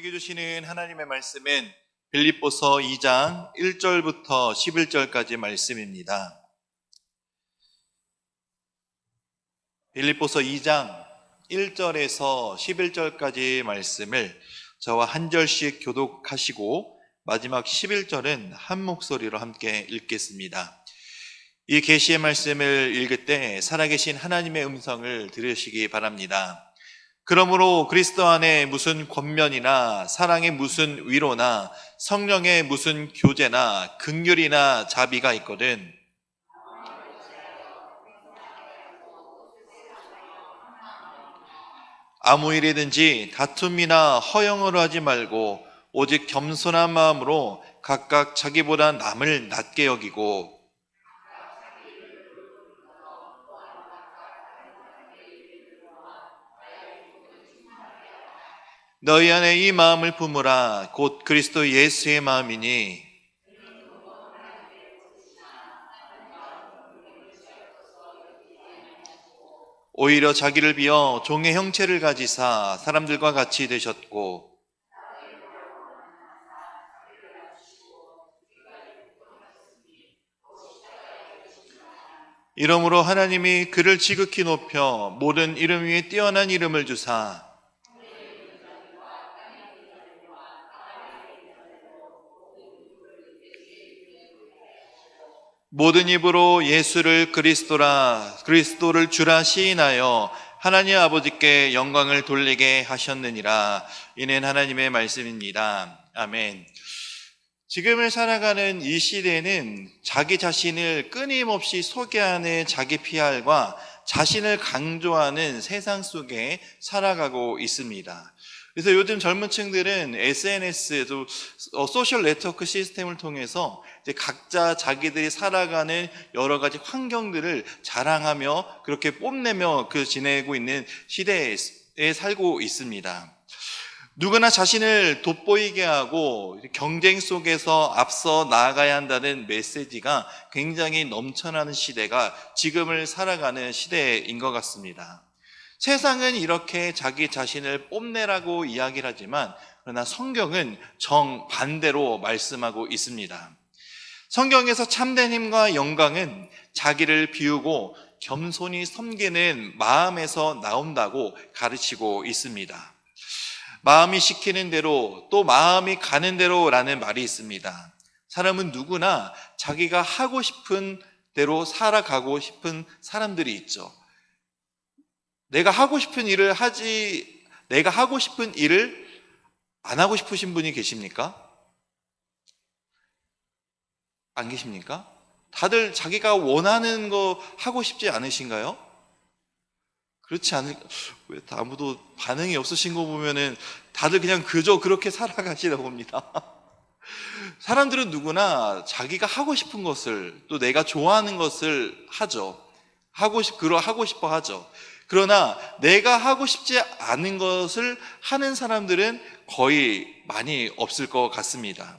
우리에게 주시는 하나님의 말씀은 빌립보서 2장 1절부터 11절까지 말씀입니다. 빌립보서 2장 1절에서 11절까지 말씀을 저와 한 절씩 교독하시고 마지막 11절은 한 목소리로 함께 읽겠습니다. 이 계시의 말씀을 읽을 때 살아계신 하나님의 음성을 들으시기 바랍니다. 그러므로 그리스도 안에 무슨 권면이나 사랑의 무슨 위로나 성령의 무슨 교제나 극률이나 자비가 있거든. 아무 일이든지 다툼이나 허영으로 하지 말고 오직 겸손한 마음으로 각각 자기보다 남을 낮게 여기고 너희 안에 이 마음을 품으라. 곧 그리스도 예수의 마음이니. 오히려 자기를 비어 종의 형체를 가지사 사람들과 같이 되셨고 이러므로 하나님이 그를 지극히 높여 모든 이름 위에 뛰어난 이름을 주사 모든 입으로 예수를 그리스도라 그리스도를 주라 시인하여 하나님 아버지께 영광을 돌리게 하셨느니라 이는 하나님의 말씀입니다. 아멘. 지금을 살아가는 이 시대는 자기 자신을 끊임없이 소개하는 자기 PR과 자신을 강조하는 세상 속에 살아가고 있습니다. 그래서 요즘 젊은 층들은 SNS, 또 어, 소셜 네트워크 시스템을 통해서 이제 각자 자기들이 살아가는 여러 가지 환경들을 자랑하며 그렇게 뽐내며 그 지내고 있는 시대에 살고 있습니다. 누구나 자신을 돋보이게 하고 경쟁 속에서 앞서 나아가야 한다는 메시지가 굉장히 넘쳐나는 시대가 지금을 살아가는 시대인 것 같습니다. 세상은 이렇게 자기 자신을 뽐내라고 이야기를 하지만 그러나 성경은 정반대로 말씀하고 있습니다. 성경에서 참된 힘과 영광은 자기를 비우고 겸손히 섬기는 마음에서 나온다고 가르치고 있습니다. 마음이 시키는 대로 또 마음이 가는 대로라는 말이 있습니다. 사람은 누구나 자기가 하고 싶은 대로 살아가고 싶은 사람들이 있죠. 내가 하고 싶은 일을 하지, 내가 하고 싶은 일을 안 하고 싶으신 분이 계십니까? 안 계십니까? 다들 자기가 원하는 거 하고 싶지 않으신가요? 그렇지 않을, 왜 아무도 반응이 없으신 거 보면은 다들 그냥 그저 그렇게 살아가시나 봅니다. 사람들은 누구나 자기가 하고 싶은 것을 또 내가 좋아하는 것을 하죠. 하고 싶, 그러 하고 싶어 하죠. 그러나 내가 하고 싶지 않은 것을 하는 사람들은 거의 많이 없을 것 같습니다.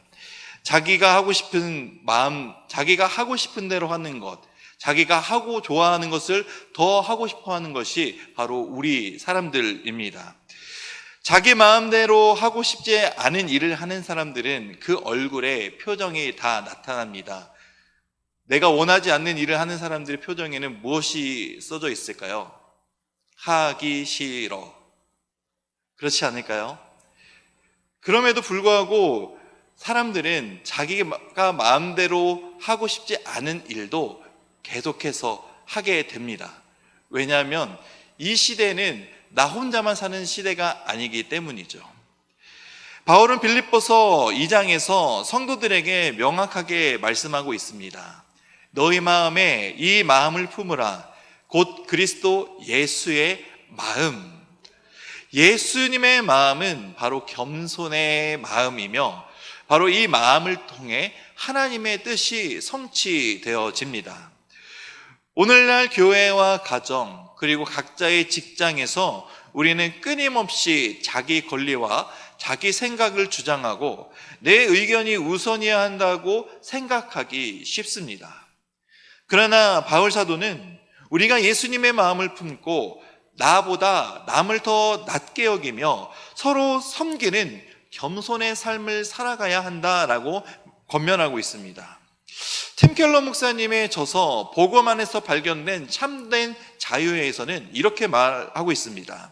자기가 하고 싶은 마음, 자기가 하고 싶은 대로 하는 것, 자기가 하고 좋아하는 것을 더 하고 싶어 하는 것이 바로 우리 사람들입니다. 자기 마음대로 하고 싶지 않은 일을 하는 사람들은 그 얼굴에 표정이 다 나타납니다. 내가 원하지 않는 일을 하는 사람들의 표정에는 무엇이 써져 있을까요? 하기 싫어. 그렇지 않을까요? 그럼에도 불구하고 사람들은 자기가 마음대로 하고 싶지 않은 일도 계속해서 하게 됩니다. 왜냐하면 이 시대는 나 혼자만 사는 시대가 아니기 때문이죠. 바울은 빌립보서 2장에서 성도들에게 명확하게 말씀하고 있습니다. 너희 마음에 이 마음을 품으라. 곧 그리스도 예수의 마음. 예수님의 마음은 바로 겸손의 마음이며 바로 이 마음을 통해 하나님의 뜻이 성취되어집니다. 오늘날 교회와 가정, 그리고 각자의 직장에서 우리는 끊임없이 자기 권리와 자기 생각을 주장하고 내 의견이 우선이어야 한다고 생각하기 쉽습니다. 그러나 바울 사도는 우리가 예수님의 마음을 품고 나보다 남을 더 낮게 여기며 서로 섬기는 겸손의 삶을 살아가야 한다라고 권면하고 있습니다. 팀 켈러 목사님의 저서 복음 안에서 발견된 참된 자유에서는 이렇게 말하고 있습니다.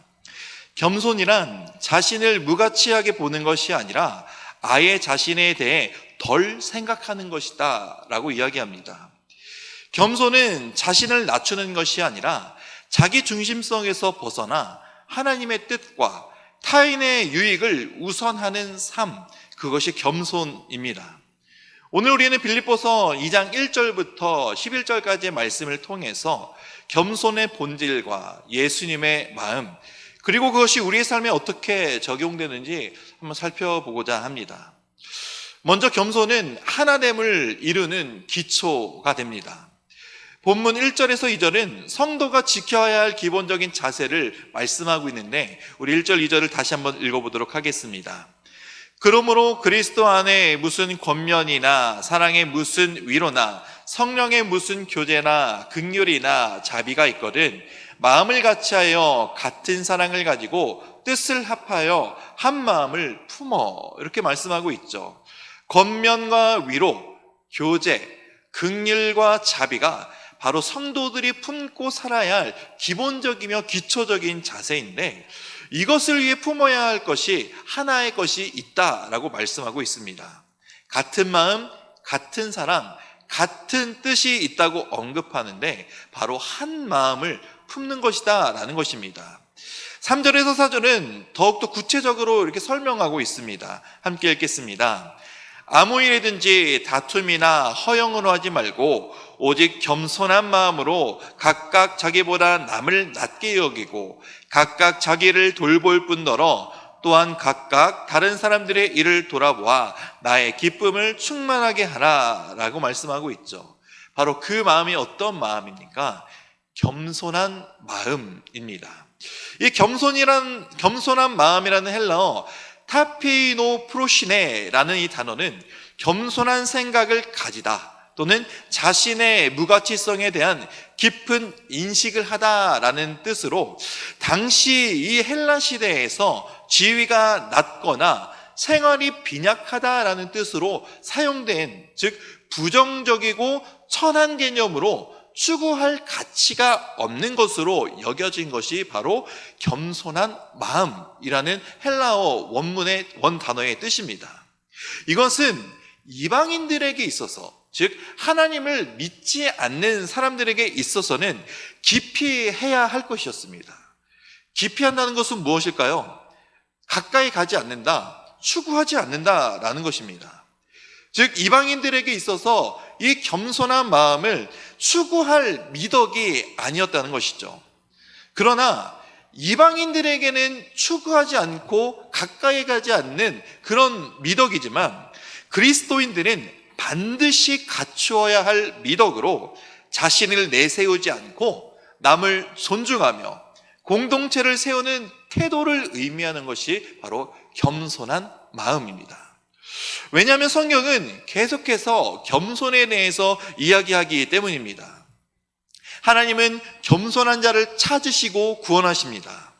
겸손이란 자신을 무가치하게 보는 것이 아니라 아예 자신에 대해 덜 생각하는 것이다 라고 이야기합니다. 겸손은 자신을 낮추는 것이 아니라 자기 중심성에서 벗어나 하나님의 뜻과 타인의 유익을 우선하는 삶, 그것이 겸손입니다. 오늘 우리는 빌립보서 2장 1절부터 11절까지의 말씀을 통해서 겸손의 본질과 예수님의 마음, 그리고 그것이 우리의 삶에 어떻게 적용되는지 한번 살펴보고자 합니다. 먼저 겸손은 하나됨을 이루는 기초가 됩니다. 본문 1절에서 2절은 성도가 지켜야 할 기본적인 자세를 말씀하고 있는데 우리 1절, 2절을 다시 한번 읽어보도록 하겠습니다. 그러므로 그리스도 안에 무슨 권면이나 사랑의 무슨 위로나 성령의 무슨 교제나 극률이나 자비가 있거든 마음을 같이하여 같은 사랑을 가지고 뜻을 합하여 한 마음을 품어 이렇게 말씀하고 있죠. 권면과 위로, 교제, 극률과 자비가 바로 성도들이 품고 살아야 할 기본적이며 기초적인 자세인데 이것을 위해 품어야 할 것이 하나의 것이 있다라고 말씀하고 있습니다. 같은 마음, 같은 사랑, 같은 뜻이 있다고 언급하는데 바로 한 마음을 품는 것이다라는 것입니다. 3절에서 4절은 더욱더 구체적으로 이렇게 설명하고 있습니다. 함께 읽겠습니다. 아무 일이든지 다툼이나 허영으로 하지 말고 오직 겸손한 마음으로 각각 자기보다 남을 낮게 여기고 각각 자기를 돌볼 뿐더러 또한 각각 다른 사람들의 일을 돌아보아 나의 기쁨을 충만하게 하라라고 말씀하고 있죠. 바로 그 마음이 어떤 마음입니까? 겸손한 마음입니다. 이 겸손이란 겸손한 마음이라는 헬라어 타피노 프로시네라는 이 단어는 겸손한 생각을 가지다 또는 자신의 무가치성에 대한 깊은 인식을 하다라는 뜻으로 당시 이 헬라 시대에서 지위가 낮거나 생활이 빈약하다라는 뜻으로 사용된 즉 부정적이고 천한 개념으로 추구할 가치가 없는 것으로 여겨진 것이 바로 겸손한 마음이라는 헬라어 원문의 원 단어의 뜻입니다. 이것은 이방인들에게 있어서 즉 하나님을 믿지 않는 사람들에게 있어서는 깊이 해야 할 것이었습니다. 깊이 한다는 것은 무엇일까요? 가까이 가지 않는다, 추구하지 않는다라는 것입니다. 즉 이방인들에게 있어서 이 겸손한 마음을 추구할 미덕이 아니었다는 것이죠. 그러나 이방인들에게는 추구하지 않고 가까이 가지 않는 그런 미덕이지만 그리스도인들은 반드시 갖추어야 할 미덕으로 자신을 내세우지 않고 남을 존중하며 공동체를 세우는 태도를 의미하는 것이 바로 겸손한 마음입니다. 왜냐하면 성경은 계속해서 겸손에 대해서 이야기하기 때문입니다. 하나님은 겸손한 자를 찾으시고 구원하십니다.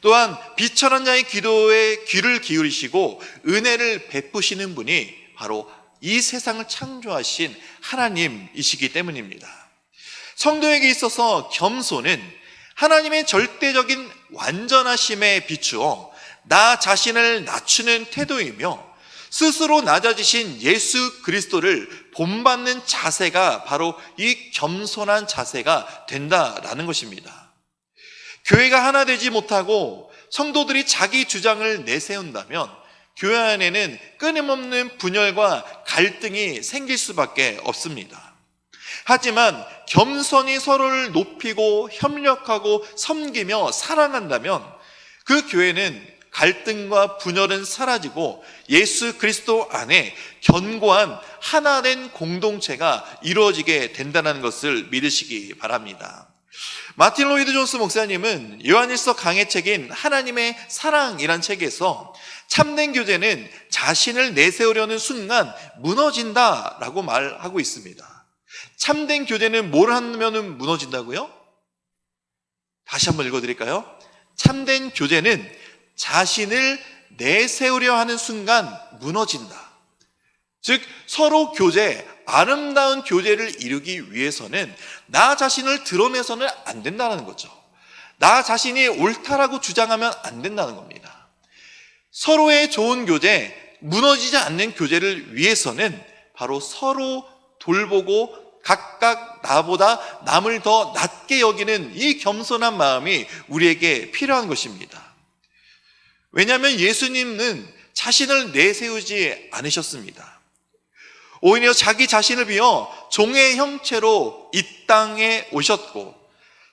또한 비천한 자의 기도에 귀를 기울이시고 은혜를 베푸시는 분이 바로 이 세상을 창조하신 하나님이시기 때문입니다. 성도에게 있어서 겸손은 하나님의 절대적인 완전하심에 비추어 나 자신을 낮추는 태도이며 스스로 낮아지신 예수 그리스도를 본받는 자세가 바로 이 겸손한 자세가 된다라는 것입니다. 교회가 하나 되지 못하고 성도들이 자기 주장을 내세운다면 교회 안에는 끊임없는 분열과 갈등이 생길 수밖에 없습니다. 하지만 겸손히 서로를 높이고 협력하고 섬기며 사랑한다면 그 교회는 갈등과 분열은 사라지고 예수 그리스도 안에 견고한 하나된 공동체가 이루어지게 된다는 것을 믿으시기 바랍니다. 마틴 로이드 존스 목사님은 요한일서 강해 책인 하나님의 사랑이란 책에서 참된 교제는 자신을 내세우려는 순간 무너진다라고 말하고 있습니다. 참된 교제는 뭘 하면 무너진다고요? 다시 한번 읽어드릴까요? 참된 교제는 자신을 내세우려 하는 순간 무너진다. 즉 서로 교제, 아름다운 교제를 이루기 위해서는 나 자신을 드러내서는 안 된다는 거죠. 나 자신이 옳다라고 주장하면 안 된다는 겁니다. 서로의 좋은 교제, 무너지지 않는 교제를 위해서는 바로 서로 돌보고 각각 나보다 남을 더 낮게 여기는 이 겸손한 마음이 우리에게 필요한 것입니다. 왜냐하면 예수님은 자신을 내세우지 않으셨습니다. 오히려 자기 자신을 비어 종의 형체로 이 땅에 오셨고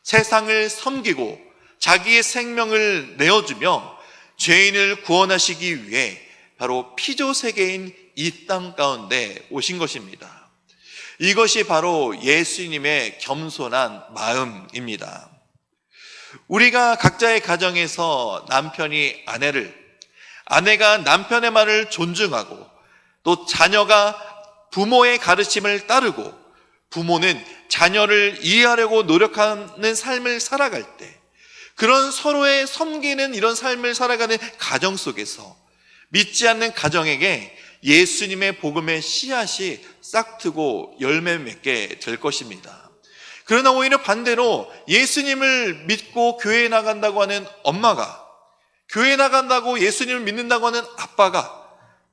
세상을 섬기고 자기의 생명을 내어주며 죄인을 구원하시기 위해 바로 피조 세계인 이 땅 가운데 오신 것입니다. 이것이 바로 예수님의 겸손한 마음입니다. 우리가 각자의 가정에서 남편이 아내를, 아내가 남편의 말을 존중하고 또 자녀가 부모의 가르침을 따르고 부모는 자녀를 이해하려고 노력하는 삶을 살아갈 때 그런 서로의 섬기는 이런 삶을 살아가는 가정 속에서 믿지 않는 가정에게 예수님의 복음의 씨앗이 싹트고 열매 맺게 될 것입니다. 그러나 오히려 반대로 예수님을 믿고 교회에 나간다고 하는 엄마가 교회에 나간다고 예수님을 믿는다고 하는 아빠가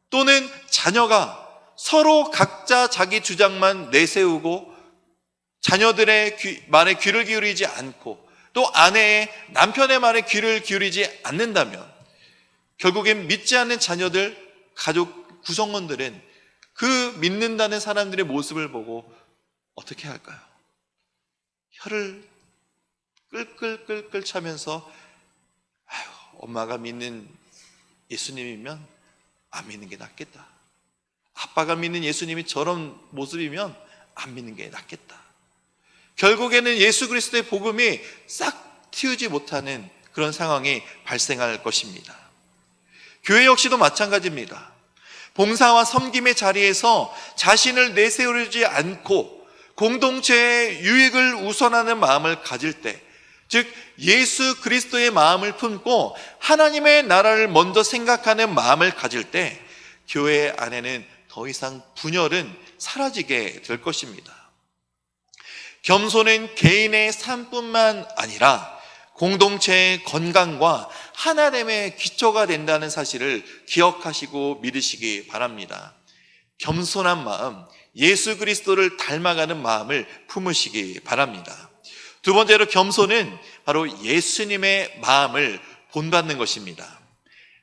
또는 자녀가 서로 각자 자기 주장만 내세우고 자녀들의 귀, 말에 귀를 기울이지 않고 또 아내의 남편의 말에 귀를 기울이지 않는다면 결국엔 믿지 않는 자녀들, 가족 구성원들은 그 믿는다는 사람들의 모습을 보고 어떻게 할까요? 혀를 끌끌끌끌 차면서 아유, 엄마가 믿는 예수님이면 안 믿는 게 낫겠다. 아빠가 믿는 예수님이 저런 모습이면 안 믿는 게 낫겠다. 결국에는 예수 그리스도의 복음이 싹 틔우지 못하는 그런 상황이 발생할 것입니다. 교회 역시도 마찬가지입니다. 봉사와 섬김의 자리에서 자신을 내세우지 않고 공동체의 유익을 우선하는 마음을 가질 때, 즉 예수 그리스도의 마음을 품고 하나님의 나라를 먼저 생각하는 마음을 가질 때 교회 안에는 더 이상 분열은 사라지게 될 것입니다. 겸손은 개인의 삶뿐만 아니라 공동체의 건강과 하나됨의 기초가 된다는 사실을 기억하시고 믿으시기 바랍니다. 겸손한 마음, 예수 그리스도를 닮아가는 마음을 품으시기 바랍니다. 두 번째로 겸손은 바로 예수님의 마음을 본받는 것입니다.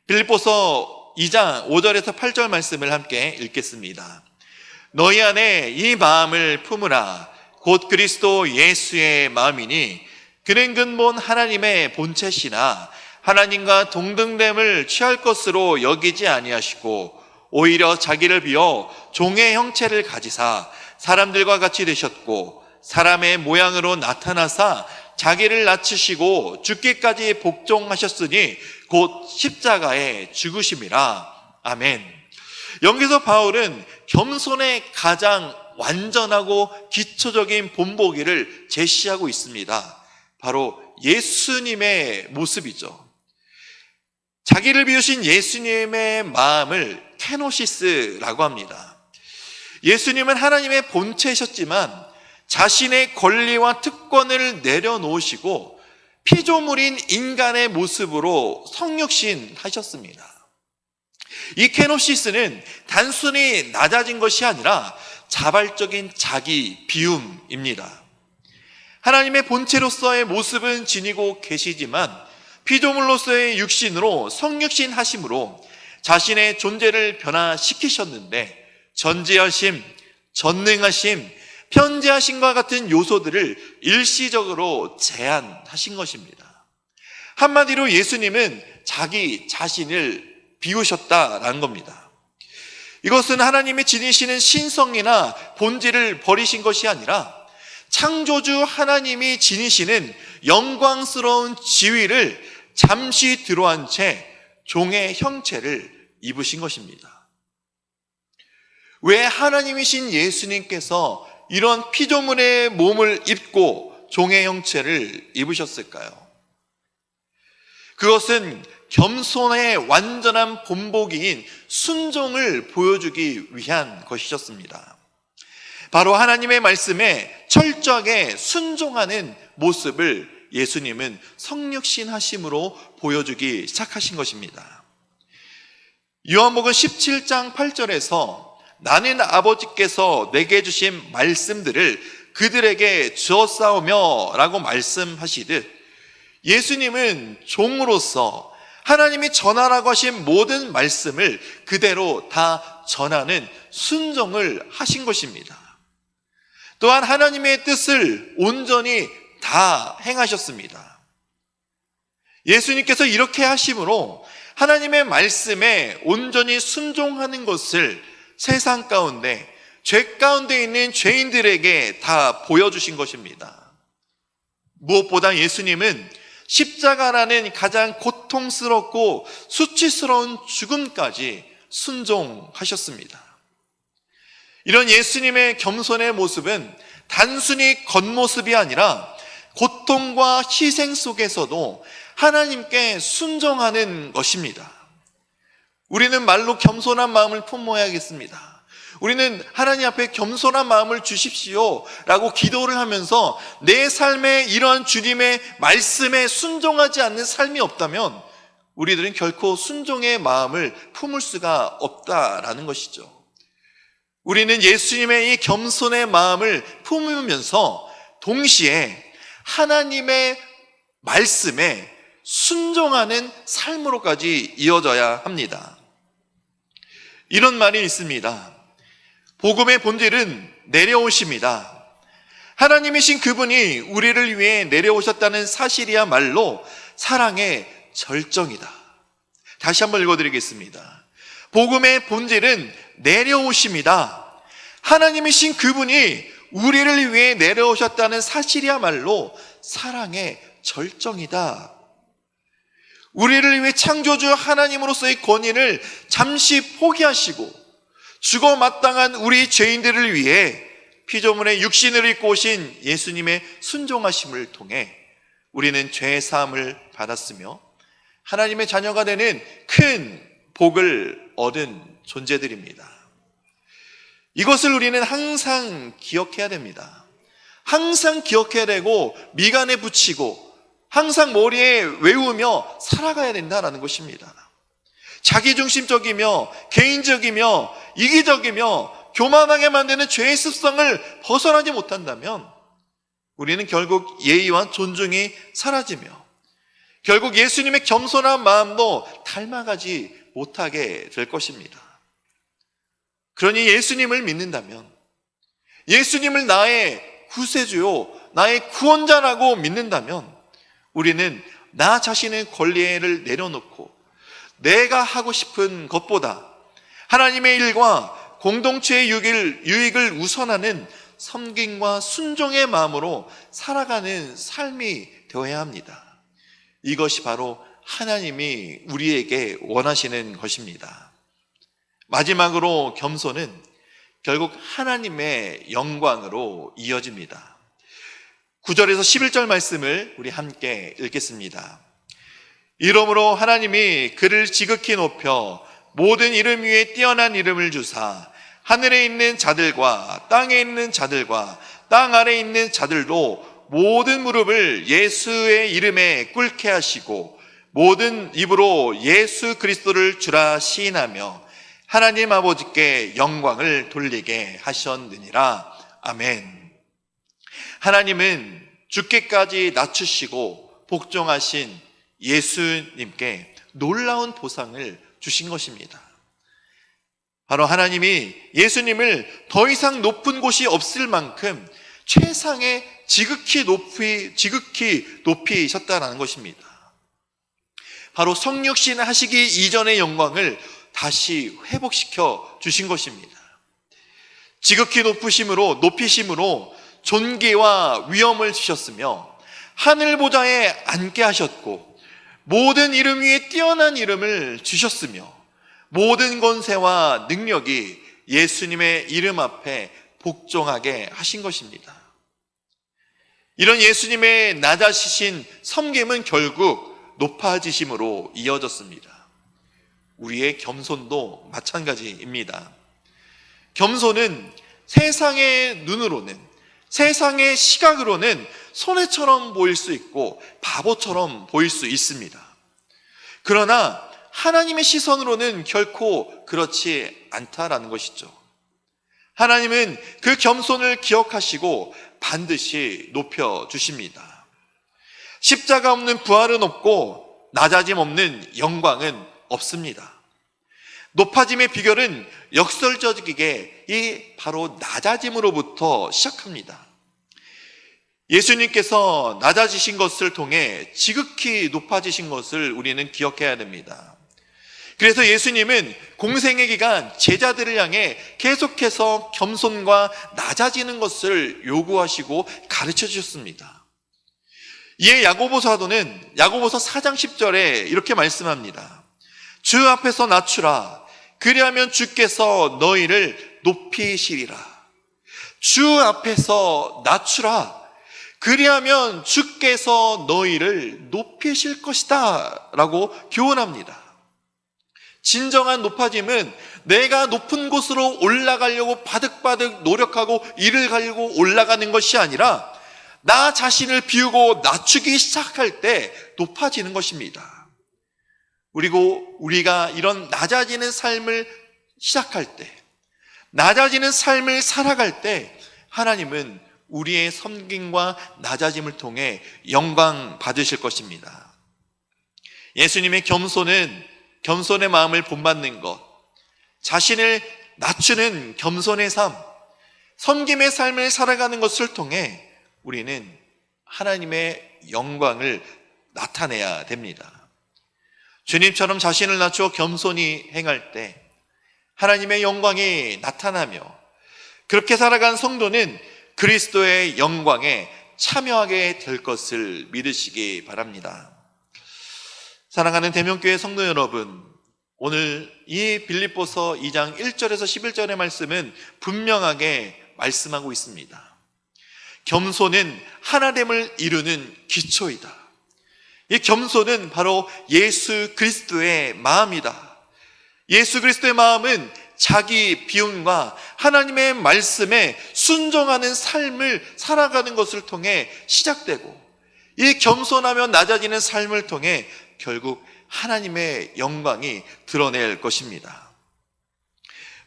빌립보서 2장 5절에서 8절 말씀을 함께 읽겠습니다. 너희 안에 이 마음을 품으라. 곧 그리스도 예수의 마음이니 그는 근본 하나님의 본체시나 하나님과 동등됨을 취할 것으로 여기지 아니하시고 오히려 자기를 비어 종의 형체를 가지사 사람들과 같이 되셨고 사람의 모양으로 나타나사 자기를 낮추시고 죽기까지 복종하셨으니 곧 십자가에 죽으심이라. 아멘. 여기서 바울은 겸손의 가장 완전하고 기초적인 본보기를 제시하고 있습니다. 바로 예수님의 모습이죠. 자기를 비우신 예수님의 마음을 케노시스라고 합니다. 예수님은 하나님의 본체이셨지만 자신의 권리와 특권을 내려놓으시고 피조물인 인간의 모습으로 성육신 하셨습니다. 이 케노시스는 단순히 낮아진 것이 아니라 자발적인 자기 비움입니다. 하나님의 본체로서의 모습은 지니고 계시지만 피조물로서의 육신으로 성육신 하심으로 자신의 존재를 변화시키셨는데 전지하심, 전능하심, 편재하심과 같은 요소들을 일시적으로 제한하신 것입니다. 한마디로 예수님은 자기 자신을 비우셨다라는 겁니다. 이것은 하나님이 지니시는 신성이나 본질을 버리신 것이 아니라 창조주 하나님이 지니시는 영광스러운 지위를 잠시 들어한 채 종의 형체를 입으신 것입니다. 왜 하나님이신 예수님께서 이런 피조물의 몸을 입고 종의 형체를 입으셨을까요? 그것은 겸손의 완전한 본보기인 순종을 보여주기 위한 것이었습니다. 바로 하나님의 말씀에 철저하게 순종하는 모습을 예수님은 성육신 하심으로 보여주기 시작하신 것입니다. 요한복음 17장 8절에서 나는 아버지께서 내게 주신 말씀들을 그들에게 주었사오며 라고 말씀하시듯 예수님은 종으로서 하나님이 전하라고 하신 모든 말씀을 그대로 다 전하는 순종을 하신 것입니다. 또한 하나님의 뜻을 온전히 다 행하셨습니다. 예수님께서 이렇게 하심으로 하나님의 말씀에 온전히 순종하는 것을 세상 가운데 죄 가운데 있는 죄인들에게 다 보여주신 것입니다. 무엇보다 예수님은 십자가라는 가장 고통스럽고 수치스러운 죽음까지 순종하셨습니다. 이런 예수님의 겸손의 모습은 단순히 겉모습이 아니라 고통과 희생 속에서도 하나님께 순종하는 것입니다. 우리는 말로 겸손한 마음을 품어야겠습니다. 우리는 하나님 앞에 겸손한 마음을 주십시오 라고 기도를 하면서 내 삶에 이러한 주님의 말씀에 순종하지 않는 삶이 없다면 우리들은 결코 순종의 마음을 품을 수가 없다라는 것이죠. 우리는 예수님의 이 겸손의 마음을 품으면서 동시에 하나님의 말씀에 순종하는 삶으로까지 이어져야 합니다. 이런 말이 있습니다. 복음의 본질은 내려오십니다. 하나님이신 그분이 우리를 위해 내려오셨다는 사실이야말로 사랑의 절정이다. 다시 한번 읽어드리겠습니다. 복음의 본질은 내려오십니다. 하나님이신 그분이 우리를 위해 내려오셨다는 사실이야말로 사랑의 절정이다. 우리를 위해 창조주 하나님으로서의 권위를 잠시 포기하시고 죽어 마땅한 우리 죄인들을 위해 피조물의 육신을 입고 오신 예수님의 순종하심을 통해 우리는 죄 사함을 받았으며 하나님의 자녀가 되는 큰 복을 얻은 존재들입니다. 이것을 우리는 항상 기억해야 됩니다. 항상 기억해야 되고 미간에 붙이고 항상 머리에 외우며 살아가야 된다는 것입니다. 자기중심적이며 개인적이며 이기적이며 교만하게 만드는 죄의 습성을 벗어나지 못한다면 우리는 결국 예의와 존중이 사라지며 결국 예수님의 겸손한 마음도 닮아가지 못하게 될 것입니다. 그러니 예수님을 믿는다면 예수님을 나의 구세주요, 나의 구원자라고 믿는다면 우리는 나 자신의 권리를 내려놓고 내가 하고 싶은 것보다 하나님의 일과 공동체의 유익을, 우선하는 섬김과 순종의 마음으로 살아가는 삶이 되어야 합니다. 이것이 바로 하나님이 우리에게 원하시는 것입니다. 마지막으로 겸손은 결국 하나님의 영광으로 이어집니다. 9절에서 11절 말씀을 우리 함께 읽겠습니다. 이러므로 하나님이 그를 지극히 높여 모든 이름 위에 뛰어난 이름을 주사 하늘에 있는 자들과 땅에 있는 자들과 땅 아래에 있는 자들도 모든 무릎을 예수의 이름에 꿇게 하시고 모든 입으로 예수 그리스도를 주라 시인하며 하나님 아버지께 영광을 돌리게 하셨느니라. 아멘. 하나님은 죽기까지 낮추시고 복종하신 예수님께 놀라운 보상을 주신 것입니다. 바로 하나님이 예수님을 더 이상 높은 곳이 없을 만큼 최상의 지극히 높이, 지극히 높이셨다는 것입니다. 바로 성육신 하시기 이전의 영광을 다시 회복시켜 주신 것입니다. 지극히 높으심으로, 높이심으로 존귀와 위엄을 주셨으며 하늘 보좌에 앉게 하셨고 모든 이름 위에 뛰어난 이름을 주셨으며 모든 권세와 능력이 예수님의 이름 앞에 복종하게 하신 것입니다. 이런 예수님의 낮아지신 섬김은 결국 높아지심으로 이어졌습니다. 우리의 겸손도 마찬가지입니다. 겸손은 세상의 눈으로는 세상의 시각으로는 손해처럼 보일 수 있고 바보처럼 보일 수 있습니다. 그러나 하나님의 시선으로는 결코 그렇지 않다라는 것이죠. 하나님은 그 겸손을 기억하시고 반드시 높여 주십니다. 십자가 없는 부활은 없고 낮아짐 없는 영광은 없습니다. 높아짐의 비결은 역설적이게 이 바로 낮아짐으로부터 시작합니다. 예수님께서 낮아지신 것을 통해 지극히 높아지신 것을 우리는 기억해야 됩니다. 그래서 예수님은 공생의 기간 제자들을 향해 계속해서 겸손과 낮아지는 것을 요구하시고 가르쳐 주셨습니다. 이에 야고보 사도는 야고보서 4장 10절에 이렇게 말씀합니다. 주 앞에서 낮추라. 그리하면 주께서 너희를 높이시리라. 주 앞에서 낮추라. 그리하면 주께서 너희를 높이실 것이다. 라고 교훈합니다. 진정한 높아짐은 내가 높은 곳으로 올라가려고 바득바득 노력하고 일을 가려고 올라가는 것이 아니라 나 자신을 비우고 낮추기 시작할 때 높아지는 것입니다. 그리고 우리가 이런 낮아지는 삶을 시작할 때, 낮아지는 삶을 살아갈 때 하나님은 우리의 섬김과 낮아짐을 통해 영광 받으실 것입니다. 예수님의 겸손은 겸손의 마음을 본받는 것, 자신을 낮추는 겸손의 삶, 섬김의 삶을 살아가는 것을 통해 우리는 하나님의 영광을 나타내야 됩니다. 주님처럼 자신을 낮추어 겸손히 행할 때 하나님의 영광이 나타나며 그렇게 살아간 성도는 그리스도의 영광에 참여하게 될 것을 믿으시기 바랍니다. 사랑하는 대명교회 성도 여러분, 오늘 이 빌립보서 2장 1절에서 11절의 말씀은 분명하게 말씀하고 있습니다. 겸손은 하나됨을 이루는 기초이다. 이 겸손은 바로 예수 그리스도의 마음이다. 예수 그리스도의 마음은 자기 비움과 하나님의 말씀에 순종하는 삶을 살아가는 것을 통해 시작되고 이 겸손하며 낮아지는 삶을 통해 결국 하나님의 영광이 드러낼 것입니다.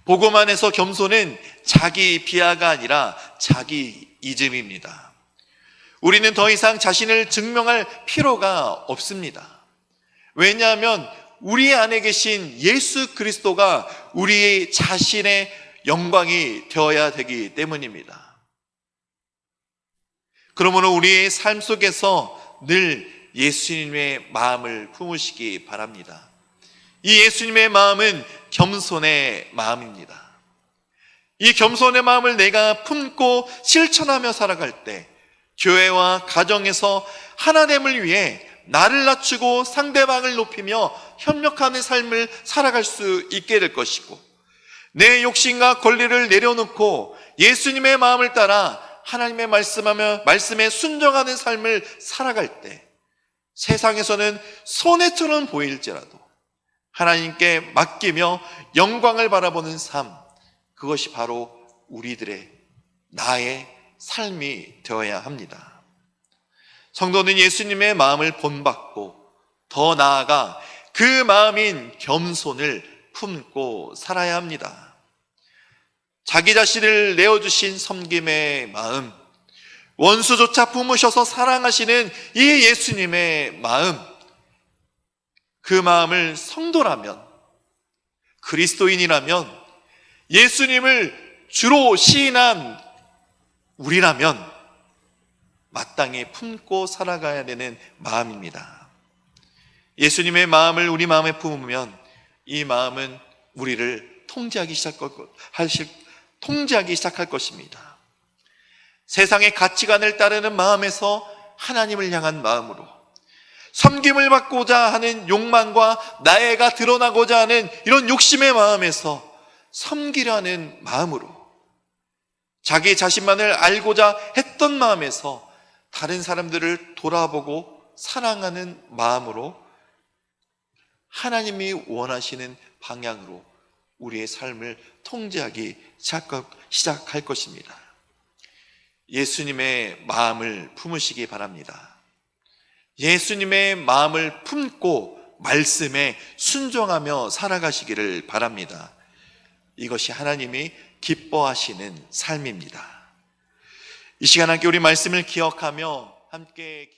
복음 안에서 겸손은 자기 비하가 아니라 자기 이즘입니다. 우리는 더 이상 자신을 증명할 필요가 없습니다. 왜냐하면 우리 안에 계신 예수 그리스도가 우리 자신의 영광이 되어야 되기 때문입니다. 그러므로 우리의 삶 속에서 늘 예수님의 마음을 품으시기 바랍니다. 이 예수님의 마음은 겸손의 마음입니다. 이 겸손의 마음을 내가 품고 실천하며 살아갈 때 교회와 가정에서 하나됨을 위해 나를 낮추고 상대방을 높이며 협력하는 삶을 살아갈 수 있게 될 것이고 내 욕심과 권리를 내려놓고 예수님의 마음을 따라 하나님의 말씀하며 말씀에 순종하는 삶을 살아갈 때 세상에서는 손해처럼 보일지라도 하나님께 맡기며 영광을 바라보는 삶 그것이 바로 우리들의 나의 삶이 되어야 합니다. 성도는 예수님의 마음을 본받고 더 나아가 그 마음인 겸손을 품고 살아야 합니다. 자기 자신을 내어주신 섬김의 마음, 원수조차 품으셔서 사랑하시는 이 예수님의 마음, 그 마음을 성도라면, 그리스도인이라면, 예수님을 주로 시인한 우리라면, 마땅히 품고 살아가야 되는 마음입니다. 예수님의 마음을 우리 마음에 품으면 이 마음은 우리를 통제하기 시작할 것, 통제하기 시작할 것입니다. 세상의 가치관을 따르는 마음에서 하나님을 향한 마음으로 섬김을 받고자 하는 욕망과 나애가 드러나고자 하는 이런 욕심의 마음에서 섬기려는 마음으로 자기 자신만을 알고자 했던 마음에서 다른 사람들을 돌아보고 사랑하는 마음으로 하나님이 원하시는 방향으로 우리의 삶을 통제하기 시작할- 것입니다. 예수님의 마음을 품으시기 바랍니다. 예수님의 마음을 품고 말씀에 순종하며 살아가시기를 바랍니다. 이것이 하나님이 기뻐하시는 삶입니다. 이 시간 함께 우리 말씀을 기억하며 함께